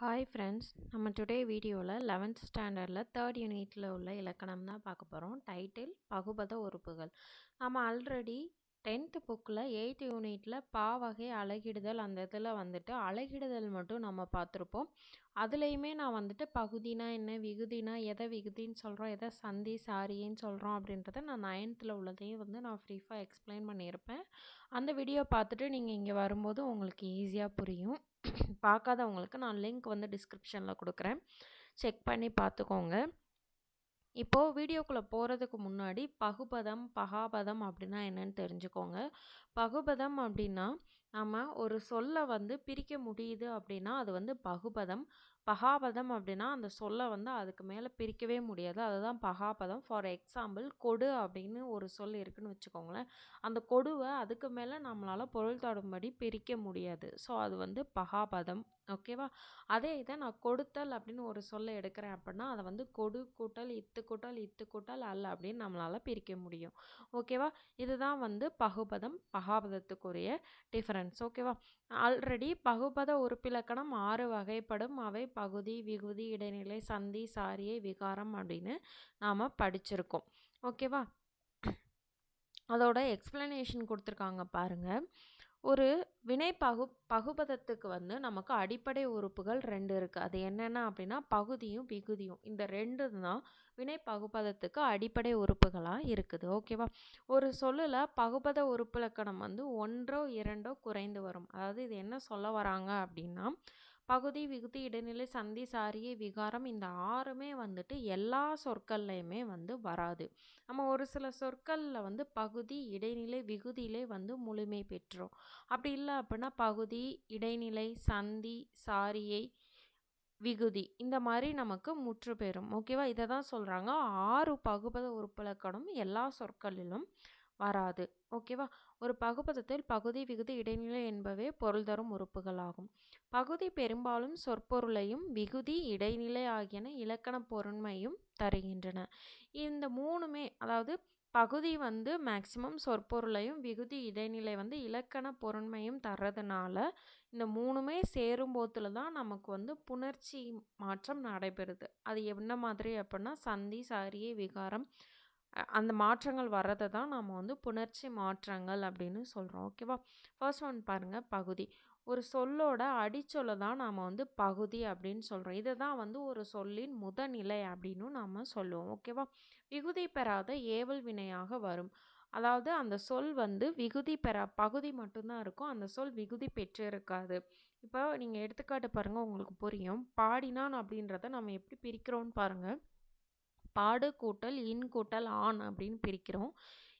Hi friends நம்ம today வீடியோவில் eleventh ஸ்டாண்டர்டில் தேர்ட் யூனிட்டில் உள்ள இலக்கணம் தான் பார்க்க போகிறோம் டைட்டில் பகுபத உறுப்புகள். நம்ம ஆல்ரெடி டென்த்து புக்கில் எயித்து யூனிட்டில் பா வகை அழகிடுதல் அந்த இதில் வந்துட்டு அழகிடுதல் மட்டும் நம்ம பார்த்துருப்போம். அதுலேயுமே நான் வந்துட்டு பகுதினா என்ன விகுதினா எதை விகுதின்னு சொல்கிறோம் எதை சந்தி சாரின்னு சொல்கிறோம் அப்படின்றத நான் நைன்த்தில் உள்ளதையும் வந்து நான் ஃப்ரீஃபாக எக்ஸ்பிளைன் பண்ணியிருப்பேன். அந்த வீடியோ பார்த்துட்டு நீங்கள் இங்கே வரும்போது உங்களுக்கு ஈஸியாக புரியும். பார்க்காதவங்களுக்கு நான் லிங்க் வந்து டிஸ்கிரிப்ஷனில் கொடுக்குறேன். செக் பண்ணி பார்த்துக்கோங்க இப்போது வீடியோக்குள்ளே போகிறதுக்கு முன்னாடி பகுபதம் பகாபதம் அப்படின்னா என்னன்னு தெரிஞ்சுக்கோங்க. பகுபதம் அப்படின்னா நம்ம ஒரு சொல்லை வந்து பிரிக்க முடியுது அப்படின்னா அது வந்து பகுபதம். பகாபதம் அப்படின்னா அந்த சொல்லை வந்து அதுக்கு மேலே பிரிக்கவே முடியாது. அதுதான் பகாபதம். ஃபார் எக்ஸாம்பிள் கொடு அப்படின்னு ஒரு சொல் இருக்குன்னு வச்சுக்கோங்களேன். அந்த கொடுவை அதுக்கு மேலே நம்மளால் பொருள் தொடும்படி பிரிக்க முடியாது. ஸோ அது வந்து பகாபதம். ஓகேவா அதே இதை நான் கொடுத்தல் அப்படின்னு ஒரு சொல்ல எடுக்கிறேன் அப்படின்னா அதை வந்து கொடு கூட்டல் இத்து கூட்டல் இத்து கூட்டல் அல்ல அப்படின்னு நம்மளால் பிரிக்க முடியும். ஓகேவா இதுதான் வந்து பகுபதம் பகாபதத்துக்குரிய டிஃப்ரென்ஸ். ஓகேவா ஆல்ரெடி பகுபத உறுப்பிலக்கணம் ஆறு வகைப்படும். அவை பகுதி விகுதி இடைநிலை சந்தி சாரியை விகாரம் அப்படின்னு நாம் படிச்சிருக்கோம். ஓகேவா அதோட எக்ஸ்ப்ளனேஷன் கொடுத்துருக்காங்க பாருங்கள் ஒரு வினை பகு பகுபதத்துக்கு வந்து நமக்கு அடிப்படை உறுப்புகள் ரெண்டு இருக்குது அது என்னென்ன அப்படின்னா பகுதியும் விகுதியும். இந்த ரெண்டு தான் வினை பகுபதத்துக்கு அடிப்படை உறுப்புகளாக இருக்குது. ஓகேவா? ஒரு சொல்லில் பகுபத உறுப்பிலக்கணம் வந்து ஒன்றோ இரண்டோ குறைந்து வரும். அதாவது இது என்ன சொல்ல வராங்க அப்படின்னா பகுதி விகுதி இடைநிலை சந்தி சாரியை விகாரம் இந்த ஆறுமே வந்துட்டு எல்லா சொற்கள்லையுமே வந்து வராது. நம்ம ஒரு சில சொற்களில் வந்து பகுதி இடைநிலை விகுதியிலே வந்து முழுமை பெற்றோம். அப்படி இல்லை அப்படின்னா பகுதி இடைநிலை சந்தி சாரியை விகுதி இந்த மாதிரி நமக்கு முற்று பெறும். ஓகேவா? இதை தான் சொல்கிறாங்க ஆறு பகுபத உறுப்பிலக்கணம் எல்லா சொற்களிலும் வராது. ஓகேவா ஒரு பகுபதத்தில் பகுதி விகுதி இடைநிலை என்பவே பொருள் தரும் உறுப்புகளாகும். பகுதி பெரும்பாலும் சொற்பொருளையும் விகுதி இடைநிலை ஆகியன இலக்கண பொருண்மையும் தருகின்றன. இந்த மூணுமே அதாவது பகுதி வந்து மேக்சிமம் சொற்பொருளையும் விகுதி இடைநிலை வந்து இலக்கண பொருண்மையும் தர்றதுனால இந்த மூணுமே சேரும் போத்தில் தான் நமக்கு வந்து புணர்ச்சி மாற்றம் நடைபெறுது. அது என்ன மாதிரி அப்படின்னா சந்தி சாரியை விகாரம் அந்த மாற்றங்கள் வர்றதை தான் நாம் வந்து புணர்ச்சி மாற்றங்கள் அப்படின்னு சொல்கிறோம் ஓகேவா ஃபர்ஸ்ட் ஒன் பாருங்கள் பகுதி. ஒரு சொல்லோட அடிச்சொல்லை தான் நாம் வந்து பகுதி அப்படின்னு சொல்கிறோம் இதை தான் வந்து ஒரு சொல்லின் முதநிலை அப்படின்னு நாம் சொல்லுவோம். ஓகேவா விகுதி பெறாத ஏவல் வினையாக வரும். அதாவது அந்த சொல் வந்து விகுதி பெறா பகுதி மட்டும்தான் இருக்கும். அந்த சொல் விகுதி பெற்று இருக்காது. இப்போ நீங்கள் எடுத்துக்காட்டு பாருங்கள் உங்களுக்கு புரியும். பாடினான் அப்படின்றத நம்ம எப்படி பிரிக்கிறோன்னு பாருங்கள் பாடு கூட்டல் இன் கூட்டல் ஆண் அப்படின்னு பிரிக்கிறோம்.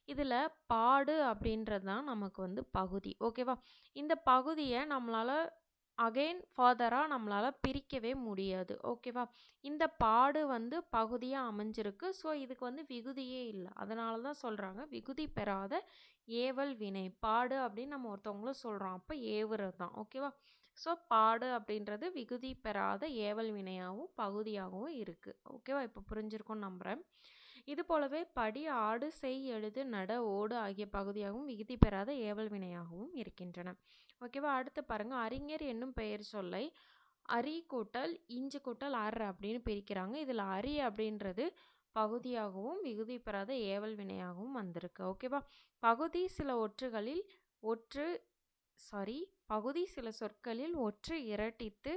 இதில் பாடு அப்படின்றது தான் நமக்கு வந்து பகுதி. ஓகேவா இந்த பகுதியை நம்மளால் அகெயின் ஃபர்தராக நம்மளால் பிரிக்கவே முடியாது. ஓகேவா இந்த பாடு வந்து பகுதியாக அமைஞ்சிருக்கு. ஸோ இதுக்கு வந்து விகுதியே இல்லை. அதனால தான் சொல்கிறாங்க விகுதி பெறாத ஏவல் வினை. பாடு அப்படின்னு நம்ம ஒருத்தவங்களும் சொல்கிறோம் அப்போ ஏவுறது தான். ஓகேவா ஸோ பாடு அப்படின்றது விகுதி பெறாத ஏவல் வினையாகவும் பகுதியாகவும் இருக்குது ஓகேவா இப்போ புரிஞ்சிருக்கும்னு நம்புகிறேன் இது போலவே படி ஆடு செய் எழுது நட ஓடு ஆகிய பகுதியாகவும் விகுதி பெறாத ஏவல் வினையாகவும் இருக்கின்றன. ஓகேவா அடுத்து பாருங்கள் அறிஞர் என்னும் பெயர் சொல்லை அரி கூட்டல் இஞ்சு கூட்டல் அர் அப்படின்னு பிரிக்கிறாங்க. இதில் அரி அப்படின்றது பகுதியாகவும் விகுதி பெறாத ஏவல் வினையாகவும் வந்திருக்கு. ஓகேவா பகுதி சில ஒற்றுகளில் ஒற்று சாரி பகுதி சில சொற்களில் ஒற்றை இரட்டித்து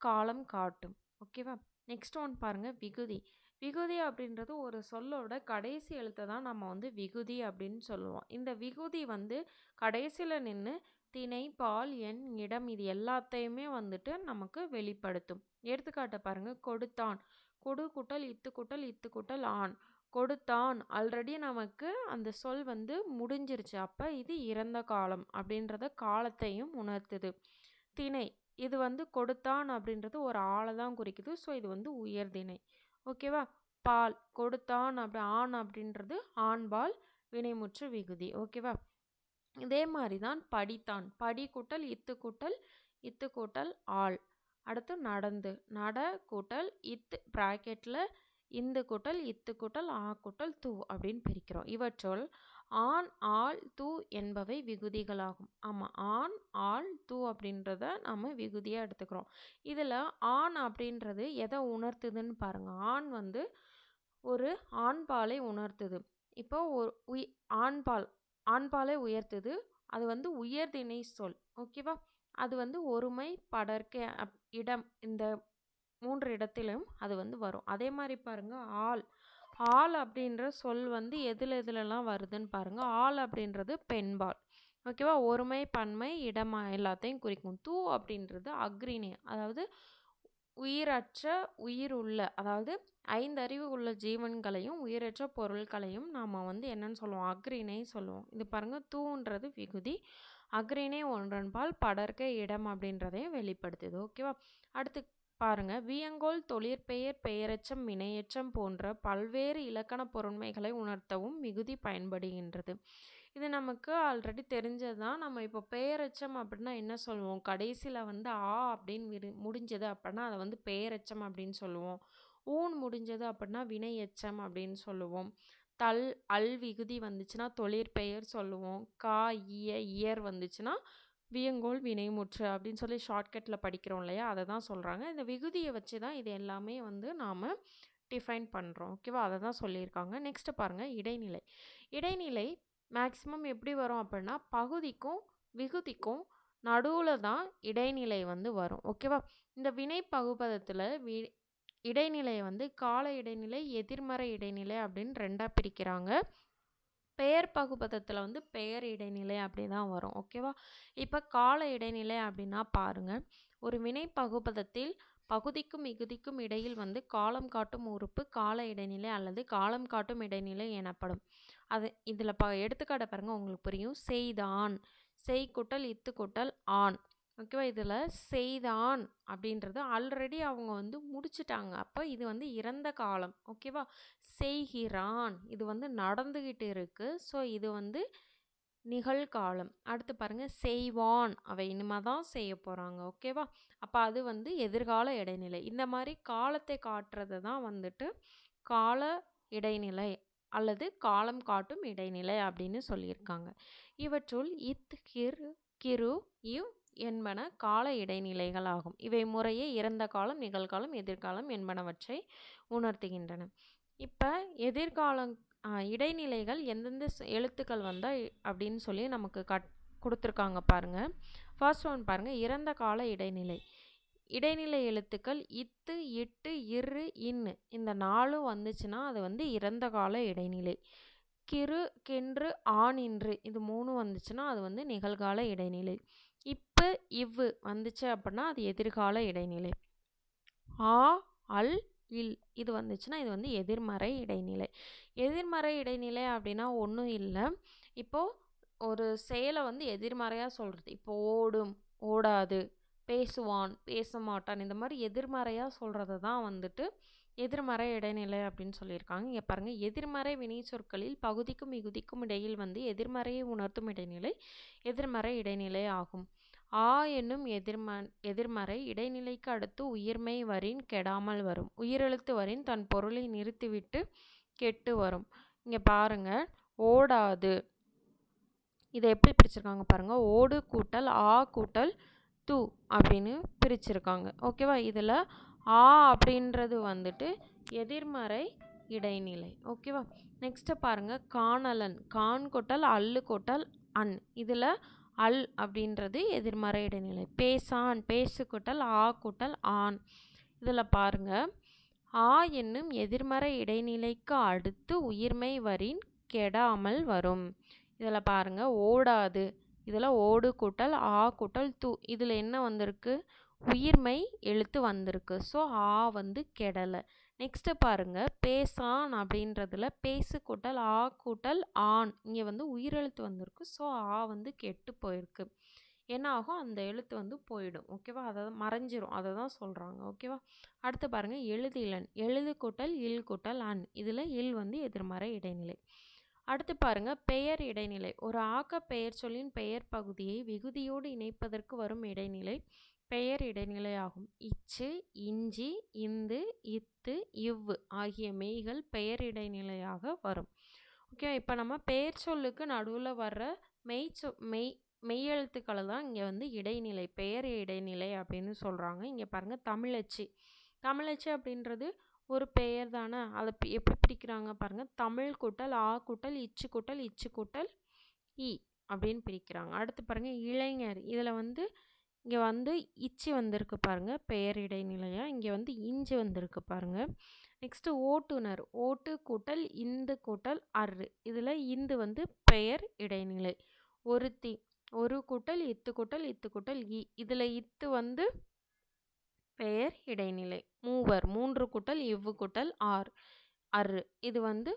காலம் காட்டும். ஓகேவா நெக்ஸ்ட் ஒன் பாருங்கள் விகுதி. விகுதி அப்படின்றது ஒரு சொல்லோட கடைசி எழுத்தை தான் நம்ம வந்து விகுதி அப்படின்னு சொல்லுவோம். இந்த விகுதி வந்து கடைசியில் நின்று திணை பால் எண் இடம் இது எல்லாத்தையுமே வந்துட்டு நமக்கு வெளிப்படுத்தும். எடுத்துக்காட்ட பாருங்கள் கொடுத்தான். கொடு குட்டல் இத்து குட்டல் இத்து குட்டல் ஆண். கொடுத்தான். ஆல்ரெடி நமக்கு அந்த சொல் வந்து முடிஞ்சிருச்சு. அப்போ இது இறந்த காலம் அப்படின்றத காலத்தையும் உணர்த்துது. திணை இது வந்து கொடுத்தான் அப்படின்றது ஒரு ஆளை தான் குறிக்குது. ஸோ இது வந்து உயர்திணை ஓகேவா பால் கொடுத்தான் அப்படி ஆண் அப்படின்றது ஆண்பால் வினைமுற்று விகுதி. ஓகேவா இதே மாதிரி தான் படித்தான். படி கூட்டல் இத்து கூட்டல் இத்து கூட்டல் ஆள். அடுத்து நடந்து நட கூட்டல் இத்து ப்ராக்கெட்டில் இந்து கூட்டல் இத்து கூட்டல் ஆ கூட்டல் தூ அப்படின்னு பிரிக்கிறோம். இவற்றுள் ஆண் ஆள் தூ என்பவை விகுதிகளாகும். ஆமாம் ஆண் ஆள் தூ அப்படின்றத நம்ம விகுதியாக எடுத்துக்கிறோம். இதில் ஆண் அப்படின்றது எதை உணர்த்துதுன்னு பாருங்கள் ஆண் வந்து ஒரு ஆண்பாலை உணர்த்துது. இப்போ ஒரு உய் ஆண்பால் ஆண்பாலை உயர்த்துது. அது வந்து உயர்திணை சொல். ஓகேவா? அது வந்து ஒருமை படர்க்க அப் இடம் இந்த மூன்று இடத்திலும் அது வந்து வரும். அதே மாதிரி பாருங்கள் ஆள். ஆள் அப்படின்ற சொல் வந்து எதில் எதுலலாம் வருதுன்னு பாருங்கள் ஆள் அப்படின்றது பெண்பால். ஓகேவா? ஒருமை பன்மை இடமா எல்லாத்தையும் குறிக்கும். தூ அப்படின்றது அக்ரிணி அதாவது உயிரற்ற உயிர் உள்ள அதாவது ஐந்தறிவு உள்ள ஜீவன்களையும் உயிரற்ற பொருட்களையும் நாம் வந்து என்னன்னு சொல்லுவோம்? அக்ரிணை சொல்லுவோம். இது பாருங்கள் தூன்றது விகுதி. அக்ரிணை ஒன்றன்பால் படர்க்க இடம் அப்படின்றதையும் வெளிப்படுத்துது. ஓகேவா? அடுத்து பாருங்கள் வியங்கோல் தொழிற்பெயர் பெயரெச்சம் வினையெச்சம் போன்ற பல்வேறு இலக்கண பொருண்மைகளை உணர்த்தவும் மிகுதி பயன்படுகின்றது. இது நமக்கு ஆல்ரெடி தெரிஞ்சது தான் நம்ம இப்போ பெயரெச்சம் அப்படின்னா என்ன சொல்லுவோம்? கடைசியில் வந்து ஆ அப்படின்னு விரு முடிஞ்சது அப்படின்னா அதை வந்து பெயரெச்சம் அப்படின்னு சொல்லுவோம். ஊன் முடிஞ்சது அப்படின்னா வினையச்சம் அப்படின்னு சொல்லுவோம். தல் அல் விகுதி வந்துச்சுன்னா தொழிற்பெயர் சொல்லுவோம். கா இய இயர் வந்துச்சுன்னா வியங்கோல் வினைமுற்று அப்படின்னு சொல்லி ஷார்ட்கட்டில் படிக்கிறோம் இல்லையா? அதை தான் சொல்கிறாங்க இந்த விகுதியை வச்சு தான் இது எல்லாமே வந்து நாம் டிஃபைன் பண்ணுறோம் ஓகேவா அதை தான் சொல்லியிருக்காங்க. நெக்ஸ்ட்டு பாருங்கள் இடைநிலை. இடைநிலை மேக்ஸிமம் எப்படி வரும் அப்படின்னா பகுதிக்கும் விகுதிக்கும் நடுவில் தான் இடைநிலை வந்து வரும். ஓகேவா இந்த வினை பகுபதத்தில் வி இடைநிலையை வந்து கால இடைநிலை எதிர்மறை இடைநிலை அப்படின்னு ரெண்டாக பிரிக்கிறாங்க. பெயர் பகுபதத்தில் வந்து பெயர் இடைநிலை அப்படி தான் வரும் ஓகேவா இப்போ கால இடைநிலை அப்படின்னா பாருங்கள் ஒரு வினை பகுபதத்தில் பகுதிக்கும் மிகுதிக்கும் இடையில் வந்து காலம் காட்டும் உறுப்பு கால இடைநிலை அல்லது காலம் காட்டும் இடைநிலை எனப்படும். அது இதில் ப எடுத்துக்காட்ட பாருங்கள் உங்களுக்கு புரியும். செய்தான். செய் குட்டல் இத்து கூட்டல் ஆண். ஓகேவா? இதில் செய்தான் அப்படின்றது ஆல்ரெடி அவங்க வந்து முடிச்சிட்டாங்க. அப்போ இது வந்து இறந்த காலம். ஓகேவா? செய்கிறான். இது வந்து நடந்துக்கிட்டு இருக்குது ஸோ இது வந்து நிகழ்காலம். அடுத்து பாருங்கள் செய்வான். அவை இனிமேல் தான் செய்ய போகிறாங்க ஓகேவா? அப்போ அது வந்து எதிர்கால இடைநிலை. இந்த மாதிரி காலத்தை காட்டுறது தான் வந்துட்டு கால இடைநிலை அல்லது காலம் காட்டும் இடைநிலை அப்படின்னு சொல்லியிருக்காங்க. இவற்றுள் இத் கிரு கிரு இவ் என்பன கால இடைநிலைகள் ஆகும் இவை முறையே இறந்த காலம் நிகழ்காலம் எதிர்காலம் என்பனவற்றை உணர்த்துகின்றன. இப்போ எதிர்காலம் இடைநிலைகள் எந்தெந்த எழுத்துக்கள் வந்தால் அப்படின்னு சொல்லி நமக்கு கட் கொடுத்துருக்காங்க பாருங்கள் ஃபர்ஸ்ட் ஒன் பாருங்கள் இறந்த கால இடைநிலை. இடைநிலை எழுத்துக்கள் இத்து இட்டு இரு இன்னு இந்த நாலும் வந்துச்சுன்னா அது வந்து இறந்த கால இடைநிலை. கிரு கென்று ஆணின்று இது மூணு வந்துச்சுன்னா அது வந்து நிகழ்கால இடைநிலை. இப்போ இவ்வு வந்துச்சு அப்படின்னா அது எதிர்கால இடைநிலை. ஆ அல் இல். இது வந்துச்சுன்னா இது வந்து எதிர்மறை இடைநிலை. எதிர்மறை இடைநிலை அப்படின்னா ஒன்றும் இல்லை. இப்போது ஒரு செயலை வந்து எதிர்மறையாக சொல்கிறது இப்போ ஓடும் ஓடாது பேசுவான் பேச மாட்டான் இந்த மாதிரி எதிர்மறையாக சொல்கிறது தான் வந்துட்டு எதிர்மறை இடைநிலை அப்படின்னு சொல்லியிருக்காங்க. இங்கே பாருங்கள் எதிர்மறை வினை சொற்களில் பகுதிக்கும் மிகுதிக்கும் இடையில் வந்து எதிர்மறையை உணர்த்தும் இடைநிலை எதிர்மறை இடைநிலை ஆகும். ஆ என்னும் எதிர்ம எதிர்மறை இடைநிலைக்கு அடுத்து உயிர்மை வரின் கெடாமல் வரும். உயிரெழுத்து வரின் தன் பொருளை நிறுத்திவிட்டு கெட்டு வரும். இங்கே பாருங்கள் ஓடாது. இதை எப்படி பிரிச்சிருக்காங்க பாருங்கள் ஓடு கூட்டல் ஆ கூட்டல் தூ அப்படின்னு பிரிச்சிருக்காங்க. ஓகேவா? இதில் ஆ அப்படின்றது வந்துட்டு எதிர்மறை இடைநிலை. ஓகேவா? நெக்ஸ்ட்டு பாருங்கள் காணலன். கான் கொட்டல் அல்லு கொட்டல் அன். இதில் அல் அப்படின்றது எதிர்மறை இடைநிலை. பேசான். பேசு கொட்டல் ஆ கொட்டல் ஆண் இதில் பாருங்கள் ஆ என்னும் எதிர்மறை இடைநிலைக்கு அடுத்து உயிர்மை வரின் கெடாமல் வரும். இதில் பாருங்கள் ஓடாது. இதில் ஓடு கூட்டல் ஆ கூட்டல் து. இதில் என்ன வந்திருக்கு? உயிர்மை எழுத்து வந்திருக்கு. ஸோ ஆ வந்து கெடலை. நெக்ஸ்ட்டு பாருங்கள் பேசான் அப்படின்றதுல பேசு கூட்டல் ஆ கூட்டல் ஆண். இங்கே வந்து உயிரெழுத்து வந்திருக்கு. ஸோ ஆ வந்து கெட்டு போயிருக்கு. என்ன ஆகும்? அந்த எழுத்து வந்து போயிடும். ஓகேவா அதை மறைஞ்சிரும். அதை தான் சொல்கிறாங்க ஓகேவா அடுத்து பாருங்கள் எழுதிலன் எழுது கூட்டல் இல் கூட்டல் அன். இதில் இல் வந்து எதிர்மறை இடைநிலை. அடுத்து பாருங்க. பெயர் இடைநிலை. ஒரு ஆக்க பெயர் சொல்லின் பெயர் பகுதியை விகுதியோடு இணைப்பதற்கு வரும் இடைநிலை. பெயர் இடைநிலையாகும் இச்சு இஞ்சி இந்து இத்து இவ்வு ஆகிய மெய்கள் பெயர் இடைநிலையாக வரும். ஓகே இப்போ நம்ம பெயர் சொல்லுக்கு நடுவில் வர்ற மெய் சொ மெய் மெய்யெழுத்துக்களை தான் இங்கே வந்து இடைநிலை பெயர் இடைநிலை அப்படின்னு சொல்கிறாங்க இங்கே பாருங்கள் தமிழச்சி. தமிழச்சி அப்படின்றது ஒரு பெயர் தானே? அதை எப்படி பிரிக்கிறாங்க பாருங்கள் தமிழ் கூட்டல் ஆ கூட்டல் இச்சு கூட்டல் இச்சு கூட்டல் இ அப்படின்னு பிரிக்கிறாங்க. அடுத்து பாருங்கள் இளைஞர். இதில் வந்து இங்கே வந்து இச்சி வந்திருக்கு பாருங்கள் பெயர் இடைநிலையாக இங்கே வந்து இஞ்சி வந்திருக்கு பாருங்கள் நெக்ஸ்ட்டு ஓட்டுநர் ஓட்டு கூட்டல் இந்து கூட்டல் அரு இதில் இந்து வந்து பெயர் இடைநிலை. ஒருத்தி ஒரு கூட்டல் இத்து கூட்டல் இத்து கூட்டல் இ. இதில் இத்து வந்து பெயர் இடைநிலை. மூவர் மூன்று கூட்டல் இவ்வு கூட்டல் ஆர் அரு இது வந்து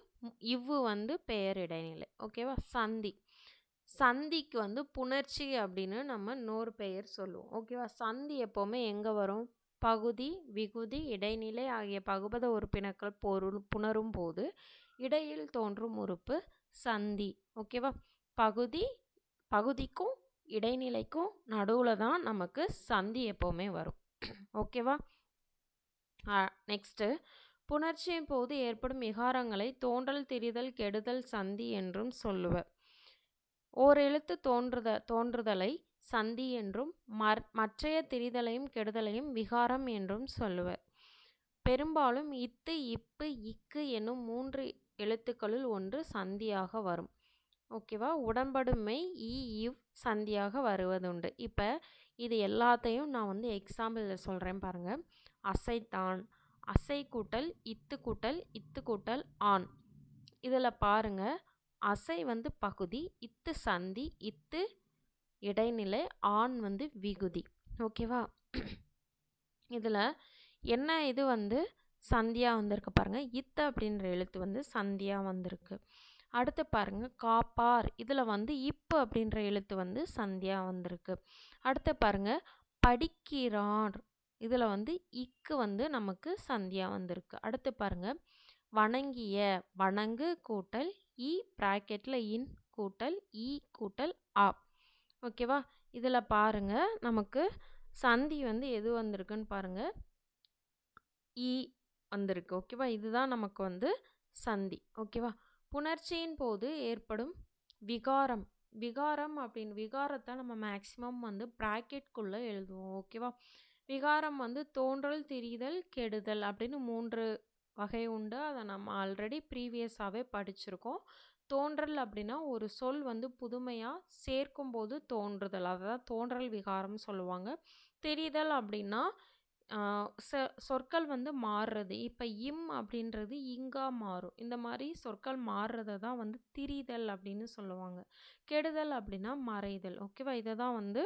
இவ்வு வந்து பெயர் இடைநிலை. ஓகேவா? சந்தி. சந்திக்கு வந்து புணர்ச்சி அப்படின்னு நம்ம இன்னொரு பெயர் சொல்லுவோம். ஓகேவா சந்தி எப்போவுமே எங்கே வரும்? பகுதி விகுதி இடைநிலை ஆகிய பகுபத உறுப்பினர்கள் பொருள் புணரும் போது இடையில் தோன்றும் உறுப்பு சந்தி. ஓகேவா பகுதி பகுதிக்கும் இடைநிலைக்கும் நடுவில் தான் நமக்கு சந்தி எப்போவுமே வரும். ஓகேவா நெக்ஸ்ட்டு புணர்ச்சியின் போது ஏற்படும் விகாரங்களை தோன்றல் திரிதல் கெடுதல் சந்தி என்றும் சொல்லுவர். ஓர் எழுத்து தோன்றுத தோன்றுதலை சந்தி என்றும் மற் மற்றைய திரிதலையும் கெடுதலையும் விகாரம் என்றும் சொல்லுவர். பெரும்பாலும் இத்து இப்பு இக்கு என்னும் மூன்று எழுத்துக்களுள் ஒன்று சந்தியாக வரும். ஓகேவா உடன்படுமை இ இவ் சந்தியாக வருவதுண்டு. இப்போ இது எல்லாத்தையும் நான் வந்து எக்ஸாம்பிளில் சொல்கிறேன் பாருங்கள் அசைத்தான் அசை கூட்டல் இத்து கூட்டல் இத்து கூட்டல் ஆண். இதில் பாருங்கள் அசை வந்து பகுதி இத்து சந்தி இத்து இடைநிலை ஆண் வந்து விகுதி. ஓகேவா இதில் என்ன இது வந்து சந்தியாக வந்திருக்கு பாருங்கள் இத்து அப்படின்ற எழுத்து வந்து சந்தியாக வந்திருக்கு. அடுத்து பாருங்கள் காப்பார். இதில் வந்து இப்பு அப்படின்ற எழுத்து வந்து சந்தியாக வந்திருக்கு. அடுத்து பாருங்கள் படிக்கிறார். இதில் வந்து இக்கு வந்து நமக்கு சந்தியாக வந்திருக்கு. அடுத்து பாருங்கள் வணங்கிய வணங்கு கூட்டல் இ ப்ராக்கெட்டில் இன் கூட்டல் இ கூட்டல் ஆ. ஓகேவா? இதில் பாருங்கள் நமக்கு சந்தி வந்து எது வந்திருக்குன்னு பாருங்கள் இ வந்திருக்கு. ஓகேவா? இதுதான் நமக்கு வந்து சந்தி. ஓகேவா? புணர்ச்சியின் போது ஏற்படும் விகாரம். விகாரம் அப்படின்னு விகாரத்தை நம்ம மேக்ஸிமம் வந்து ப்ராக்கெட்குள்ளே எழுதுவோம். ஓகேவா? விகாரம் வந்து தோன்றல் திரிதல் கெடுதல் அப்படின்னு மூன்று வகை உண்டு. அதை நம்ம ஆல்ரெடி ப்ரீவியஸாகவே படிச்சிருக்கோம். தோன்றல் அப்படின்னா ஒரு சொல் வந்து புதுமையாக சேர்க்கும்போது தோன்றுதல். அதை தான் தோன்றல் விகாரம் சொல்லுவாங்க. தெரிதல் அப்படின்னா ச சொற்கள் வந்து மாறுறது. இப்போ இம் அப்படின்றது இங்கா மாறும். இந்த மாதிரி சொற்கள் மாறுறதை தான் வந்து திரிதல் அப்படின்னு சொல்லுவாங்க. கெடுதல் அப்படின்னா மறைதல். ஓகேவா? இதை தான் வந்து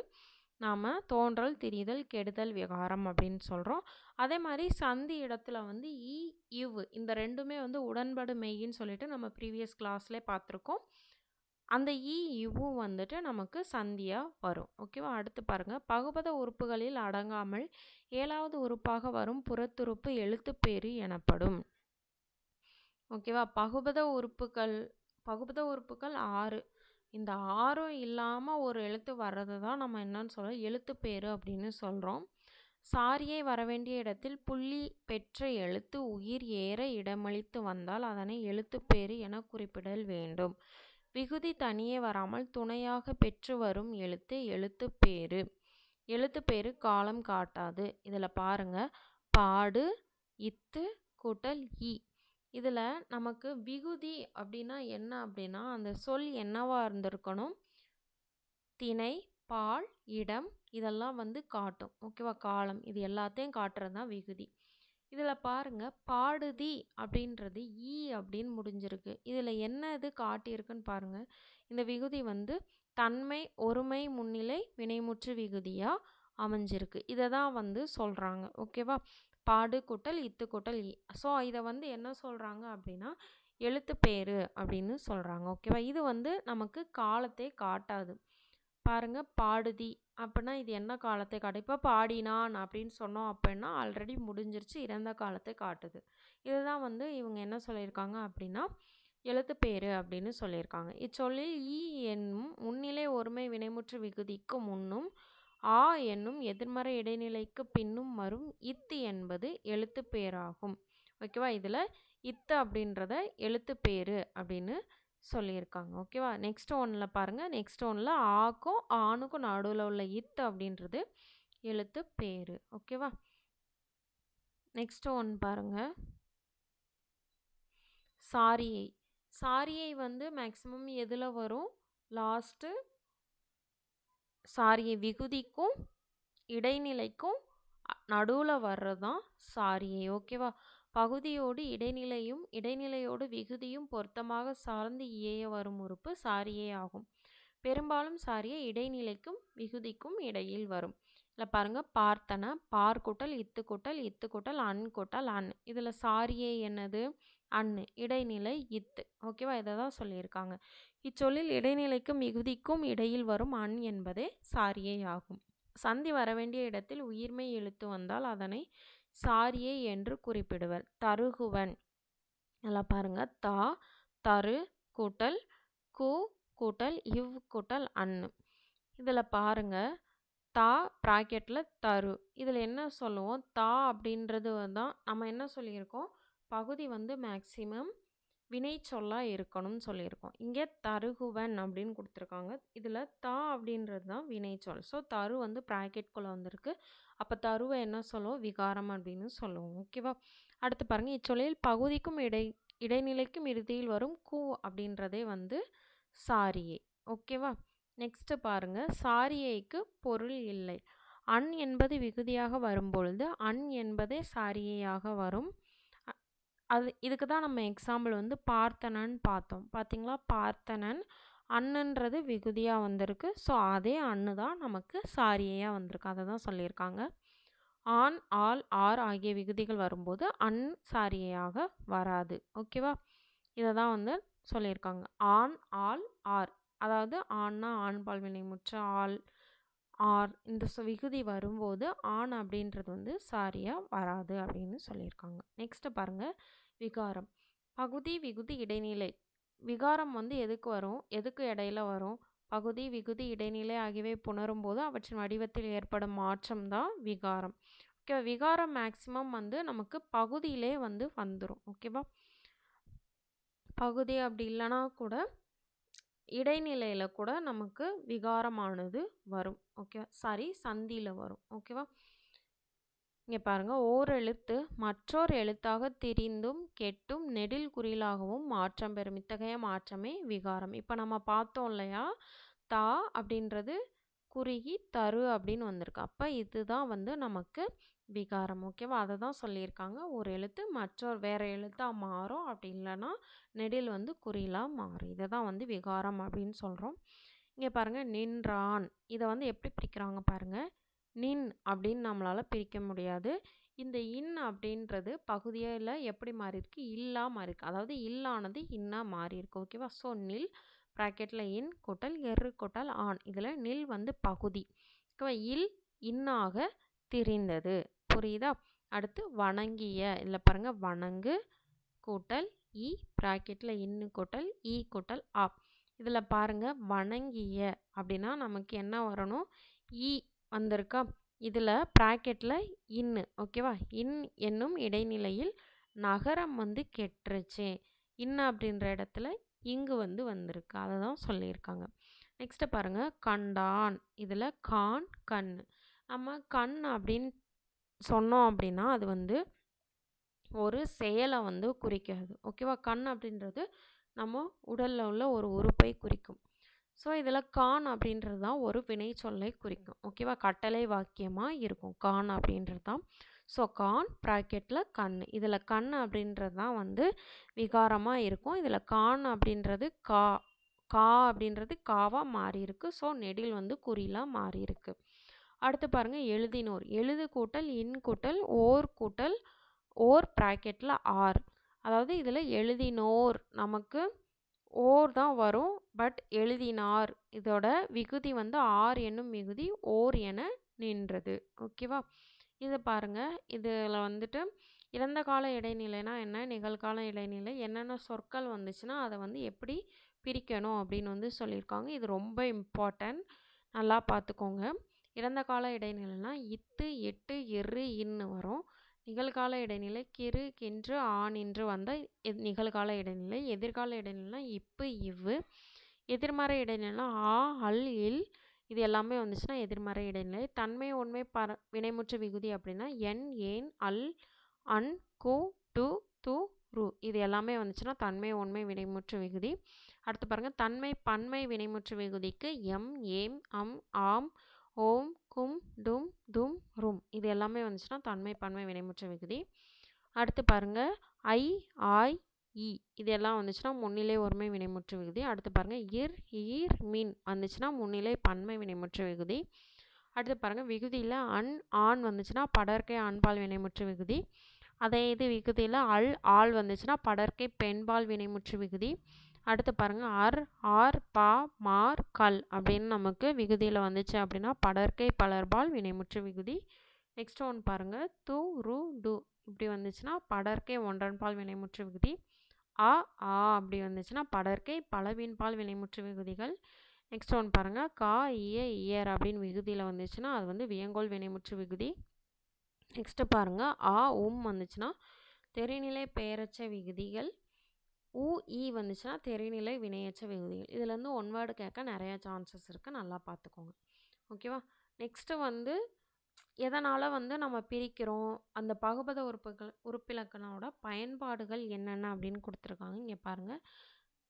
நாம் தோன்றல் திரிதல் கெடுதல் விகாரம் அப்படின்னு சொல்கிறோம் அதே மாதிரி சந்தி இடத்துல வந்து இ இவ் இந்த ரெண்டுமே வந்து உடன்படு மெய்ன்னு சொல்லிட்டு நம்ம ப்ரீவியஸ் கிளாஸ்லேயே பார்த்துருக்கோம். அந்த இ இவ்வும் வந்துட்டு நமக்கு சந்தியாக வரும். ஓகேவா அடுத்து பாருங்கள் பகுபத உறுப்புகளில் அடங்காமல் ஏழாவது உறுப்பாக வரும் புறத்துறுப்பு எழுத்துப்பேறு எனப்படும். ஓகேவா பகுபத உறுப்புகள் பகுபத உறுப்புகள் ஆறு. இந்த ஆர்வம் இல்லாமல் ஒரு எழுத்து வர்றது தான் நம்ம என்னன்னு சொல்கிறோம் எழுத்துப்பேறு அப்படின்னு சொல்கிறோம் சாரியை வரவேண்டிய இடத்தில் புள்ளி பெற்ற எழுத்து உயிர் ஏற இடமளித்து வந்தால் அதனை எழுத்துப்பேறு என குறிப்பிடல் வேண்டும். விகுதி தனியே வராமல் துணையாக பெற்று வரும் எழுத்து எழுத்துப்பேறு எழுத்துப்பேறு காலம் காட்டாது. இதில் பாருங்கள் பாடு இத்து கூட்டல் இ இதில் நமக்கு விகுதி அப்படின்னா என்ன அப்படின்னா அந்த சொல் என்னவாக இருந்திருக்கணும்? திணை பால் இடம் இதெல்லாம் வந்து காட்டும். ஓகேவா? காலம். இது எல்லாத்தையும் காட்டுறது தான் விகுதி. இதில் பாருங்கள் பாடுதி அப்படின்றது ஈ அப்படின்னு முடிஞ்சிருக்கு. இதில் என்ன இது காட்டியிருக்குன்னு பாருங்கள் இந்த விகுதி வந்து தன்மை ஒருமை முன்னிலை வினைமுற்று விகுதியாக அமைஞ்சிருக்கு. இதை தான் வந்து சொல்கிறாங்க ஓகேவா? பாடு கூட்டல் இத்து கூட்டல் இ. ஸோ இதை வந்து என்ன சொல்கிறாங்க அப்படின்னா எழுத்துப்பேறு அப்படின்னு சொல்கிறாங்க ஓகேவா? இது வந்து நமக்கு காலத்தை காட்டாது. பாருங்கள் பாடுதி அப்படின்னா இது என்ன காலத்தை காட்டு? இப்போ பாடினான் அப்படின்னு சொன்னோம் அப்படின்னா ஆல்ரெடி முடிஞ்சிருச்சு இறந்த காலத்தை காட்டுது. இதுதான் வந்து இவங்க என்ன சொல்லியிருக்காங்க அப்படின்னா எழுத்துப்பேறு அப்படின்னு சொல்லியிருக்காங்க. இச்சொல்லில் ஈ என்னும் முன்னிலை ஒருமை வினைமுற்று விகுதிக்கு முன்னும் ஆ என்னும் எதிர்மறை இடைநிலைக்கு பின்னும் வரும் இத்து என்பது எழுத்துப்பேராகும் ஓகேவா? இதில் இத்து அப்படின்றத எழுத்துப்பேறு அப்படின்னு சொல்லியிருக்காங்க. ஓகேவா? நெக்ஸ்ட் ஒன்றில் பாருங்கள் நெக்ஸ்ட் ஒன்றில் ஆக்கும் ஆணுக்கும் நடுவில் உள்ள இத்து அப்படின்றது எழுத்து பேர். ஓகேவா? நெக்ஸ்ட் ஒன் பாருங்கள் சாரியை. சாரியை வந்து மேக்ஸிமம் எதில் வரும்? லாஸ்ட்டு சாரியை விகுதிக்கும் இடைநிலைக்கும் நடுவில் வர்றது தான் சாரியை. ஓகேவா? பகுதியோடு இடைநிலையும் இடைநிலையோடு விகுதியும் பொருத்தமாக சார்ந்து இயைய வரும் உறுப்பு சாரியே ஆகும். பெரும்பாலும் சாரியை இடைநிலைக்கும் விகுதிக்கும் இடையில் வரும். இதில் பாருங்கள் பார்த்தன பார் கூட்டல் இத்து கூட்டல் இத்து கூட்டல் அன். கூட்டல் அன் இதில் சாரியே என்னது? அன்னு. இடைநிலை இத்து. ஓகேவா? இதை தான் சொல்லியிருக்காங்க. இச்சொல்லில் இடைநிலைக்கும் மிகுதிக்கும் இடையில் வரும் அன் என்பதே சாரியே ஆகும் சந்தி வர வேண்டிய இடத்தில் உயிர்மை எழுத்து வந்தால் அதனை சாரியை என்று குறிப்பிடுவர். தருகுவன். நல்லா பாருங்க. தா தரு கூட்டல் கு கூட்டல் இவ் கூட்டல் அன்னு இதில் பாருங்க. தா ப்ராக்கெட்டில் தரு. இதில் என்ன சொல்லுவோம்? தா அப்படின்றது தான் நம்ம என்ன சொல்லியிருக்கோம்? பகுதி வந்து மேக்சிமம் வினை சொல்லாக இருக்கணும்னு சொல்லியிருக்கோம். இங்கே தருகுவன் அப்படின்னு கொடுத்துருக்காங்க. இதில் தா அப்படின்றது தான் வினை சொல் ஸோ தரு வந்து ப்ராக்கெட்குள்ளே வந்திருக்கு. அப்போ தருவை என்ன சொல்லுவோம்? விகாரம் அப்படின்னு சொல்லுவோம். ஓகேவா அடுத்து பாருங்கள் இச்சொல்லில் பகுதிக்கும் இடை இடைநிலைக்கும் இறுதியில் வரும் கூ அப்படின்றதே வந்து சாரியை. ஓகேவா நெக்ஸ்ட்டு பாருங்கள் சாரியைக்கு பொருள் இல்லை. அன் என்பது விகுதியாக வரும்பொழுது அன் என்பதே சாரியையாக வரும் அது இதுக்கு தான் நம்ம எக்ஸாம்பிள் வந்து பார்த்தனன் பார்த்தோம். பார்த்தீங்களா? பார்த்தனன் அன்னுன்றது விகுதியாக வந்திருக்கு. ஸோ அதே அன்னு தான் நமக்கு சாரியையாக வந்திருக்கு. அதை தான் சொல்லியிருக்காங்க. ஆண் ஆல் ஆர் ஆகிய விகுதிகள் வரும்போது அன் சாரியையாக வராது. ஓகேவா இதை தான் வந்து சொல்லியிருக்காங்க. ஆண் ஆல் ஆர். அதாவது ஆண்னா ஆண் பால்வினை முற்ற ஆள் ஆர். இந்த விகுதி வரும்போது ஆண் அப்படின்றது வந்து சாரியாக வராது அப்படின்னு சொல்லியிருக்காங்க. நெக்ஸ்ட்டு பாருங்கள் விகாரம். பகுதி விகுதி இடைநிலை. விகாரம் வந்து எதுக்கு வரும்? எதுக்கு இடையில வரும்? பகுதி விகுதி இடைநிலை ஆகியவை புணரும் போது அவற்றின் வடிவத்தில் ஏற்படும் மாற்றம் தான் விகாரம். ஓகே விகாரம் மேக்சிமம் வந்து நமக்கு பகுதியிலே வந்து வந்துடும் ஓகேவா பகுதி அப்படி இல்லைனா கூட இடைநிலையில் கூட நமக்கு விகாரமானது வரும். ஓகே சாரி சந்தியில் வரும். ஓகேவா இங்கே பாருங்கள் ஓர் எழுத்து மற்றொரு எழுத்தாக திரிந்தும் கெட்டும் நெடில் குறிலாகவும் மாற்றம் பெறும். இத்தகைய மாற்றமே விகாரம். இப்போ நம்ம பார்த்தோம் இல்லையா? தா அப்படின்றது குறுகி தரு அப்படின்னு வந்திருக்கு. அப்போ இதுதான் வந்து நமக்கு விகாரம். ஓகேவா? அதை தான் சொல்லியிருக்காங்க. ஒரு எழுத்து மற்றொரு வேறு எழுத்தாக மாறும். அப்படி இல்லைன்னா நெடில் வந்து குறிலாக மாறும் இதை தான் வந்து விகாரம் அப்படின்னு சொல்கிறோம் இங்கே பாருங்கள் நின்றான். இதை வந்து எப்படி பிரிக்கிறாங்க பாருங்கள் நின் அப்படின்னு நம்மளால் பிரிக்க முடியாது. இந்த இன் அப்படின்றது பகுதியில் எப்படி மாறி இருக்கு? இல்லா மாறி இருக்கு. அதாவது இல்லானது இன்னா மாறி இருக்கு. ஓகேவா ஸோ நில் ப்ராக்கெட்டில் இன் கொட்டல் எரு கொட்டல் ஆண் இதில் நில் வந்து பகுதி. ஓகேவா இல் இன்னாக திரிந்தது. புரியுதா? அடுத்து வணங்கிய. இதில் பாருங்கள் வணங்கு கூட்டல் இ ப்ராக்கெட்டில் இன்னு கூட்டல் இ கூட்டல் ஆ. இதில் பாருங்கள் வணங்கிய அப்படின்னா நமக்கு என்ன வரணும்? இ வந்திருக்கா? இதில் ப்ராக்கெட்டில் இன்னு ஓகேவா இன் என்னும் இடைநிலையில் நகரம் வந்து கெட்டுருச்சு. இன்னு அப்படின்ற இடத்துல இங்கு வந்து வந்திருக்கு. அதை தான் சொல்லியிருக்காங்க. நெக்ஸ்ட்டு பாருங்கள் கண்டான். இதில் கான் கண். நம்ம கண் அப்படின்னு சொன்னோம் அப்படின்னா அது வந்து ஒரு செயலை வந்து குறிக்காது. ஓகேவா கண் அப்படின்றது நம்ம உடலில் உள்ள ஒரு உறுப்பை குறிக்கும். ஸோ இதில் கான் அப்படின்றது தான் ஒரு வினை சொல்லை குறிக்கும். ஓகேவா கட்டளை வாக்கியமாக இருக்கும். கான் அப்படின்றது தான். ஸோ கான் ப்ராக்கெட்டில் கண். இதில் கண் அப்படின்றது தான் வந்து விகாரமாக இருக்கும். இதில் கான் அப்படின்றது கா கா அப்படின்றது காவாக மாறி இருக்கு ஸோ நெடில் வந்து குறிலாக மாறி இருக்கு அடுத்து பாருங்கள் எழுதினோர். எழுது கூட்டல் இன் கூட்டல் ஓர் கூட்டல் ஓர் ப்ராக்கெட்டில் ஆர். அதாவது இதில் எழுதினோர் நமக்கு ஓர் தான் வரும். பட் எழுதினார். இதோட விகுதி வந்து ஆர் என்னும் மிகுதி ஓர் என நின்றது. ஓகேவா இதை பாருங்கள் இதில் வந்துட்டு இறந்த கால இடைநிலைனா என்ன? நிகழ்கால இடைநிலை. என்னென்ன சொற்கள் வந்துச்சுன்னா அதை வந்து எப்படி பிரிக்கணும் அப்படின்னு வந்து சொல்லியிருக்காங்க. இது ரொம்ப இம்பார்ட்டன்ட் நல்லா பார்த்துக்கோங்க. இறந்த கால இடைநிலைனா இத்து எட்டு எரு இன்னு வரும். நிகழ்கால இடைநிலை கிறு கின்று ஆன் என்று வந்த நிகழ்கால இடைநிலை எதிர்கால இடைநிலைனா இப்பு இவ்வு. எதிர்மறை இடைநிலைனா ஆ அல் இல். இது எல்லாமே வந்துச்சுன்னா எதிர்மறை இடைநிலை. தன்மை உண்மை பர வினைமுற்று விகுதி அப்படின்னா என் ஏன் அல் அன் கு டு து ரு. இது எல்லாமே வந்துச்சுன்னா தன்மை உண்மை வினைமுற்று விகுதி. அடுத்து பாருங்கள் தன்மை பன்மை வினைமுற்று விகுதிக்கு எம் ஏம் அம் ஆம் ஓம் கும் டும் தும் ரூம். இது எல்லாமே வந்துச்சுன்னா தன்மை பன்மை வினைமுற்று விகுதி. அடுத்து பாருங்கள் ஐ ஆய் இ இது எல்லாம் வந்துச்சுன்னா முன்னிலை ஒருமை வினைமுற்று விகுதி. அடுத்து பாருங்கள் இர் ஈர் மின் வந்துச்சுன்னா முன்னிலை பன்மை வினைமுற்று விகுதி. அடுத்து பாருங்கள் விகுதியில் அன் ஆண் வந்துச்சுன்னா படற்கை ஆண்பால் வினைமுற்று விகுதி. அதே இது விகுதியில் அல் ஆள் வந்துச்சுன்னா படற்கை பெண்பால் வினைமுற்று விகுதி. அடுத்து பாருங்கள் அர் ஆர் பா மார் கல் அப்படின்னு நமக்கு விகுதியில் வந்துச்சு அப்படின்னா படற்கை பலர்பால் வினைமுற்று விகுதி. நெக்ஸ்ட் ஒன் பாருங்கள் து ரு டு இப்படி வந்துச்சுன்னா படற்கை ஒன்றன்பால் வினைமுற்று விகுதி. ஆ ஆ அப்படி வந்துச்சுன்னா படற்கை பலவின்பால் வினைமுற்று விகுதிகள். நெக்ஸ்ட் ஒன் பாருங்கள் கா இய இயர் அப்படின்னு விகுதியில் வந்துச்சுன்னா அது வந்து வியங்கோல் வினைமுற்று விகுதி. நெக்ஸ்ட்டு பாருங்கள் ஆ உம் வந்துச்சுன்னா தெரிநிலை பெயரச்ச விகுதிகள். ஊ ஈ வந்துச்சுன்னா தெரிநிலை வினையச்ச விகுதிகள். இதுலேருந்து ஒன் வேர்டு கேட்க நிறையா சான்சஸ் இருக்குது நல்லா பார்த்துக்கோங்க. ஓகேவா நெக்ஸ்ட்டு வந்து எதனால் வந்து நம்ம பிரிக்கிறோம்? அந்த பகுபத உறுப்புகள் உறுப்பிலக்கணோட பயன்பாடுகள் என்னென்ன அப்படின்னு கொடுத்துருக்காங்க. இங்கே பாருங்கள்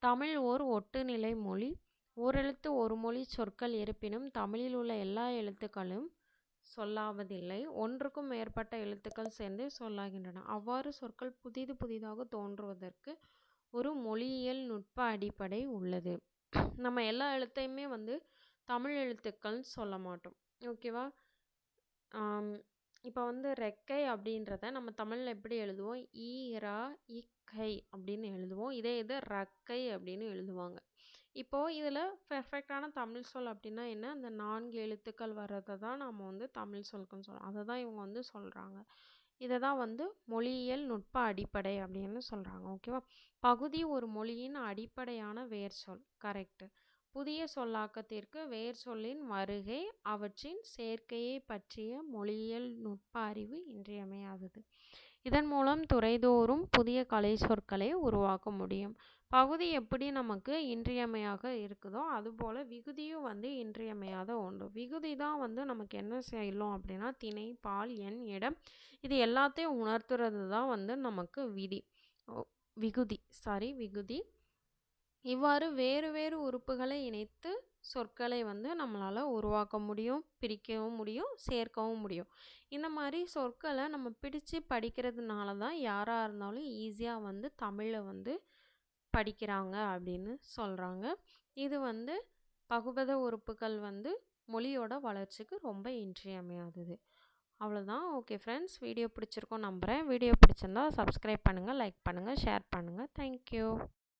தமிழ் ஓர் ஒட்டுநிலை மொழி. ஓரெழுத்து ஒரு மொழி சொற்கள் இருப்பினும் தமிழில் உள்ள எல்லா எழுத்துக்களும் சொல்லாவதில்லை. ஒன்றுக்கும் மேற்பட்ட எழுத்துக்கள் சேர்ந்து சொல்லாகின்றன. அவ்வாறு சொற்கள் புதிது புதிதாக தோன்றுவதற்கு ஒரு மொழியியல் நுட்ப அடிப்படை உள்ளது. நம்ம எல்லா எழுத்தையுமே வந்து தமிழ் எழுத்துக்கள்னு சொல்ல மாட்டோம். ஓகேவா இப்போ வந்து ரெக்கை அப்படின்றத நம்ம தமிழில் எப்படி எழுதுவோம்? ஈ ரா இக்கை அப்படின்னு எழுதுவோம். இதே இது ரக்கை அப்படின்னு எழுதுவாங்க. இப்போது இதில் பெர்ஃபெக்டான தமிழ் சொல் அப்படின்னா என்ன? அந்த நான்கு எழுத்துக்கள் வர்றதை தான் நம்ம வந்து தமிழ் சொல்லுக்குன்னு சொல்கிறோம் அதை தான் இவங்க வந்து சொல்கிறாங்க இதை தான் வந்து மொழியியல் நுட்ப அடிப்படை அப்படின்னு சொல்கிறாங்க ஓகேவா பகுதி ஒரு மொழியின் அடிப்படையான வேர் சொல் கரெக்டு புதிய சொல்லாக்கத்திற்கு வேர் சொல்லின் வருகை அவற்றின் சேர்க்கையை பற்றிய மொழியியல் நுட்ப அறிவு இன்றியமையாதது. இதன் மூலம் துறைதோறும் புதிய கலை சொற்களை உருவாக்க முடியும். பகுதி எப்படி நமக்கு இன்றியமையாக இருக்குதோ அதுபோல் விகுதியும் வந்து இன்றியமையாத ஒன்று. விகுதி தான் வந்து நமக்கு என்ன செய்யலாம் அப்படின்னா திணை பால் எண் இடம் இது எல்லாத்தையும் உணர்த்துறது தான் வந்து நமக்கு விதி. விகுதி சாரி விகுதி. இவ்வாறு வேறு வேறு உறுப்புகளை இணைத்து சொற்களை வந்து நம்மளால் உருவாக்க முடியும் பிரிக்கவும் முடியும் சேர்க்கவும் முடியும். இந்த மாதிரி சொற்களை நம்ம பிடிச்சு படிக்கிறதுனால தான் யாராக இருந்தாலும் ஈஸியாக வந்து தமிழை வந்து படிக்கிறாங்க அப்படின்னு சொல்கிறாங்க இது வந்து பகுபத உறுப்புகள் வந்து மொழியோட வளர்ச்சிக்கு ரொம்ப இன்றியமையாதது. அவ்வளோதான் ஓகே ஃப்ரெண்ட்ஸ் வீடியோ பிடிச்சிருக்கோம் நம்புகிறேன் வீடியோ பிடிச்சிருந்தா சப்ஸ்கிரைப் பண்ணுங்கள் லைக் பண்ணுங்கள் ஷேர் பண்ணுங்கள் தேங்க்யூ